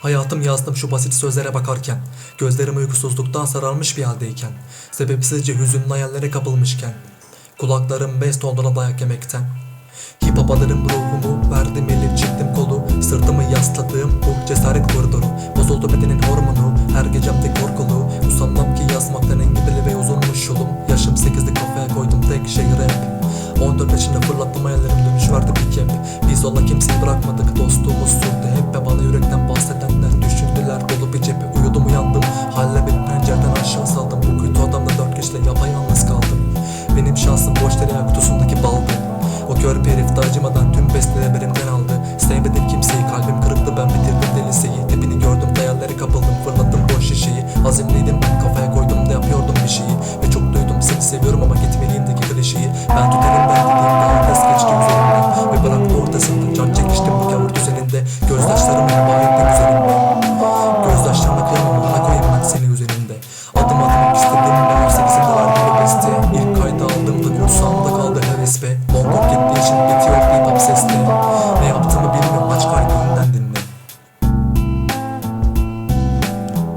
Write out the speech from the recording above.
Hayatım yazdım şu basit sözlere bakarken Gözlerim uykusuzluktan sararmış bir haldeyken Sebepsizce hüzünlü hayallere kapılmışken Kulaklarım best olduğuna dayak yemekten Hip hop alırım ruhumu Verdim eli çektim kolu Sırtımı yasladığım bu cesaret koridoru Bozuldu bedenin hormonu Her gecemde korkulu Usanmam ki yazmaktan engebeli ve uzunmuş yolum Yaşım 8'de kafaya koydum tek şey rap. 14 yaşında fırlattım hayallerim dönüş verdi bir kep aşağı saldım Bu kötü adamla dört kişiyle yapayalnız kaldım. Benim şansım boş tereyağı kutusundaki baldı. O körpe herif de acımadan tüm besteleri elimden aldı. Sevmedim kimseyi kalbim kırıktı ben bitirdim de liseyi Tipini gördüm hayallere kapıldım fırlattım boş şişeyi. Azimliydim ben kafaya koydum da yapıyordum bir şeyi. Ve çok duydum seni seviyorum ama gitmeliyimdeki klişeyi. Ben giderim 돼.